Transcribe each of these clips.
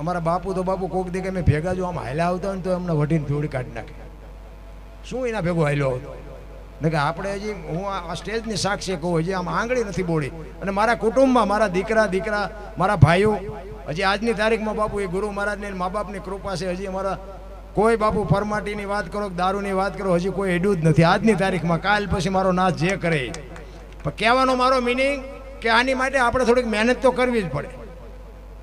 અમારા બાપુ તો બાપુ કોક દે કે મેં ભેગા જો આમ હાલ્યા આવતા હોય ને તો એમને વઢીને ધૂળ કાઢી નાખે. શું એના ભેગો હાલ્યો હતો ને કે આપણે હજી, હું આ આ સ્ટેજની સાક્ષી કહું હજી આમ આંગળી નથી બોળી. અને મારા કુટુંબમાં મારા દીકરા દીકરા, મારા ભાઈઓ, હજી આજની તારીખમાં બાપુ એ ગુરુ મહારાજની મા બાપની કૃપા છે, હજી અમારા કોઈ બાપુ ફરમાટીની વાત કરો દારૂની વાત કરો, હજી કોઈ એડું જ નથી. આજની તારીખમાં કાલ પછી મારો નાશ જે કરે પણ કહેવાનો મારો મિનિંગ કે આની માટે આપણે થોડીક મહેનત તો કરવી જ પડે.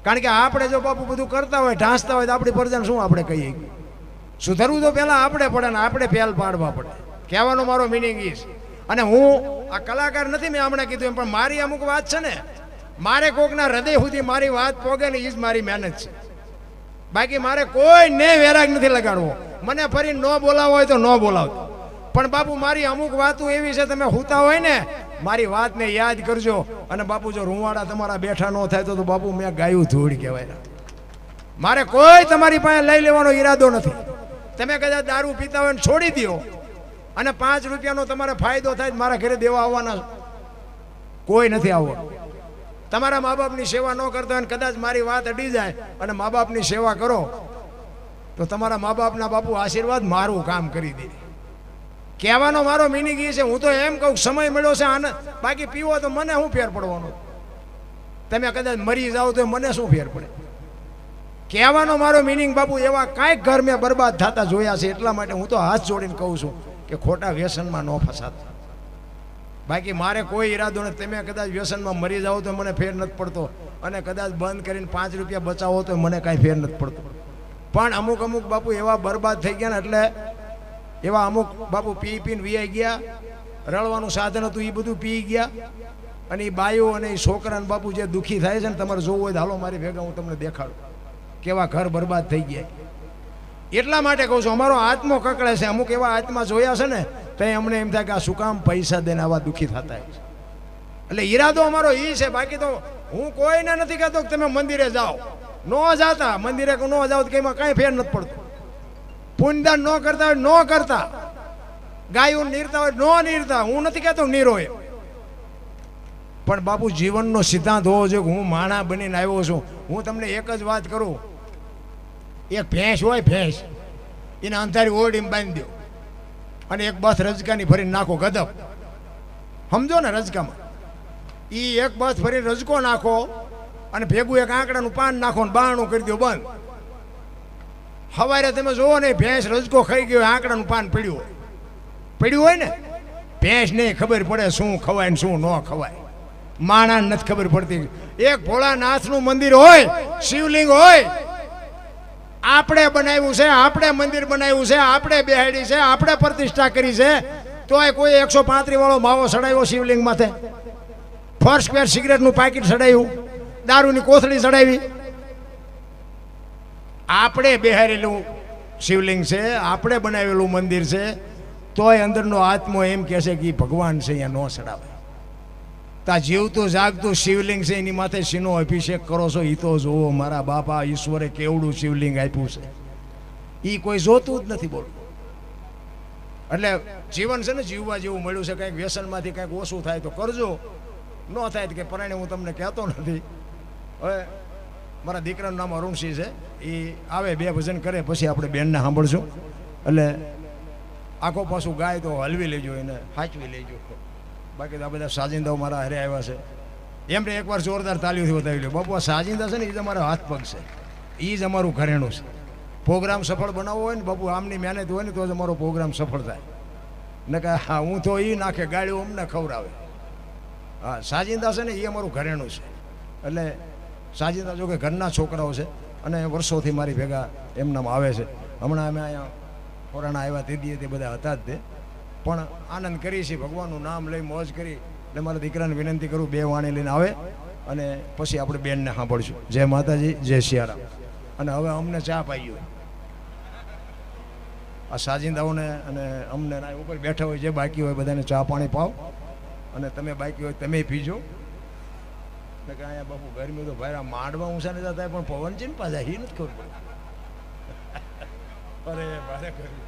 કારણ કે આપણે જો બાપુ બધું કરતા હોય, ઢાંસતા હોય, તો આપણી પ્રજાને શું આપણે કહીએ? સુધરવું તો પહેલાં આપણે પડે ને આપણે પહેલ પાડવા પડે. કહેવાનો મારો મિનિંગ એ અને હું આ કલાકાર નથી મેં હમણાં કીધું એમ, પણ મારી અમુક વાત છે ને, મારે કોકના હૃદય સુધી મારી વાત પોગે ને એ જ મારી મહેનત છે. બાકી મારે કોઈ ને વેરાગ નથી લગાડવો. મને ફરી ન બોલાવો હોય તો ન બોલાવતો. પણ બાપુ, મારી અમુક વાતો એવી છે, તમે હોતા હોય ને મારી વાતને યાદ કરજો. અને બાપુ, જો રૂવાડા તમારા બેઠા ન થાય તો બાપુ મેં ગાયું ધૂળ કહેવાય મારે કોઈ તમારી પાસે લઈ લેવાનો ઈરાદો નથી. તમે કદાચ દારૂ પીતા હોય છોડી દો અને પાંચ રૂપિયાનો તમારે ફાયદો થાય મારા ઘરે દેવા આવવાના કોઈ નથી આવવાનું તમારા મા બાપની સેવા ન કરતા હોય કદાચ મારી વાત અડી જાય અને મા બાપની સેવા કરો, તો તમારા મા બાપના બાપુ આશીર્વાદ મારું કામ કરી દે. કહેવાનો મારો મિનિંગ એ છે, હું તો એમ કહું સમય મળ્યો છે આનંદ બાકી પીવો તો મને શું ફેર પડવાનો? તમે કદાચ મરી જાઓ તો મને શું ફેર પડે? કહેવાનો મારો મિનિંગ બાપુ, એવા કાંઈક ઘર મેં બરબાદ થતા જોયા છે, એટલા માટે હું તો હાથ જોડીને કહું છું કે ખોટા વ્યસનમાં ન ફસાતા. બાકી મારે કોઈ ઈરાદો નથી. તમે કદાચ વ્યસનમાં મરી જાઓ તો મને ફેર નથી પડતો. અને કદાચ બંધ કરીને પાંચ રૂપિયા બચાવો તો મને કાંઈ ફેર નથી પડતો. પણ અમુક અમુક બાપુ એવા બરબાદ થઈ ગયા ને એટલે એવા અમુક બાપુ પી પીને વિયાઈ ગયા. રળવાનું સાધન હતું એ બધું પી ગયા. અને એ બાયો અને એ છોકરાને બાપુ જે દુઃખી થાય છે ને તમારે જોવું હોય તો હાલો મારી ભેગા હું તમને દેખાડું. કેવા ઘર બરબાદ થઈ ગયા. એટલા માટે કહું છું, અમારો આત્મો કકળે છે. અમુક એવા આત્મા જોયા છે ને, તો અમને એમ થાય કે આ શું કામ પૈસા દઈને આવા દુઃખી થતા છે. એટલે ઈરાદો અમારો એ છે, બાકી તો હું કોઈને નથી કહેતો કે તમે મંદિરે જાઓ. ન જાતા, મંદિરે ન જાઓ તો કંઈમાં કાંઈ ફેર નથી પડતો. પુણ્યદાન ન કરતા હોય, ન કરતા. ગાયું નીરતા હોય, ન નીરતા. હું નથી કહેતો નીરો એ. પણ બાપુ, જીવનનો સિદ્ધાંત હોવો જોઈએ હું માણા બનીને આવ્યો છું. હું તમને એક જ વાત કરું. એક ભેંસ હોય ભેંસ, એને અંધારી ઓરડીમાં બાંધી દો. અને એક બસ રજકાની ભરીને નાખો ગદપ સમજો ને રજકામાં? એ એક બસ ભરીને રજકો નાખો અને ભેગું એક આંકડાનું પાન નાખો ને બારણું કરી દો બંધ. સવારે તમે જુઓ ને, ભેંસ રજકો ખાઈ ગયો, આંકડાનું પાન પડ્યું પડ્યું હોય ને ભેંસ નહીં ખબર પડે શું ખવાય ને શું ન ખવાય. માણાને નથી ખબર પડતી. એક ભોળાનાથનું મંદિર હોય, શિવલિંગ હોય, આપણે બનાવ્યું છે, આપણે મંદિર બનાવ્યું છે, આપણે બેહાડી છે, આપણે પ્રતિષ્ઠા કરી છે, તોય કોઈ એકસો પાંત્રીસ વાળો માવો સડાયો શિવલિંગ માથે. ફર્સ્ટ ક્વેર સિગરેટનું પાકીટ સડાયું, દારૂની કોથળી ચડાવી આપણે બિહારેલું શિવલિંગ છે, આપણે બનાવેલું મંદિર છે, તોય અંદરનો આત્મો એમ કહે છે કે ભગવાન છે, અહીંયા ન સડાવે તા જીવતું, જાગતું શિવલિંગ છે, એની માથે શીનો અભિષેક કરો છો એ તો જુઓ મારા બાપા ઈશ્વરે કેવડું શિવલિંગ આપ્યું છે. એ કોઈ જોતું જ નથી બોલતું. એટલે જીવન છે ને, જીવવા જેવું મળ્યું છે, કંઈક વ્યસનમાંથી કંઈક ઓછું થાય તો કરજો. ન થાય કે પરાણે હું તમને કહેતો નથી. હવે મારા દીકરાનું નામ અરુણસિંહ છે. એ આવે, બે ભજન કરે, પછી આપણે બેનને સાંભળશું. એટલે આખો પાછું ગાય તો હલવી લેજો એને સાચવી લેજો. બાકી તો આ બધા સાજિંદાઓ મારા હરે આવ્યા છે. એમને એકવાર જોરદાર તાલીઓથી બતાવી લ્યો. બાપુ, આ સાજિંદા છે ને, એ જ અમારા હાથ પગ છે. એ જ અમારું ઘરેણું છે. પ્રોગ્રામ સફળ બનાવવો હોય ને, બાપુ, આમની મહેનત હોય ને, તો જ અમારો પ્રોગ્રામ સફળ થાય. ને કે હા, હું તો એ નાખે ગાડીઓ અમને ખવડાવે. હા, સાજિંદા છે ને એ અમારું ઘરેણું છે. એટલે સાજિંદા જો કે ઘરના છોકરાઓ છે અને વર્ષોથી મારી ભેગા એમનામાં આવે છે. હમણાં અમે અહીંયા કોરોના આવ્યા તે દીએ તે બધા હતા જ તે. પણ આનંદ કરી છે ભગવાનનું નામ લઈ મોજ કરી એટલે મારા દીકરાને વિનંતી કરું, બે વાણી લઈને આવે અને પછી આપણે બેનને સાંભળશું. જય માતાજી, જય સિયારામ. અને હવે અમને ચા પાઈ આ સાજિંદાઓને અને અમને ઉપર બેઠા હોય, જે બાકી હોય બધાને ચા પાણી પાવ. અને તમે બાકી હોય તમે પીજો. કે અહીંયા બાપુ ગરમી તો ભાઈ માંડવા ઊંચા નથી થતા પણ પવન છે ને પાછા એ નથી ખબર પડે અરે, મારે ગરમી.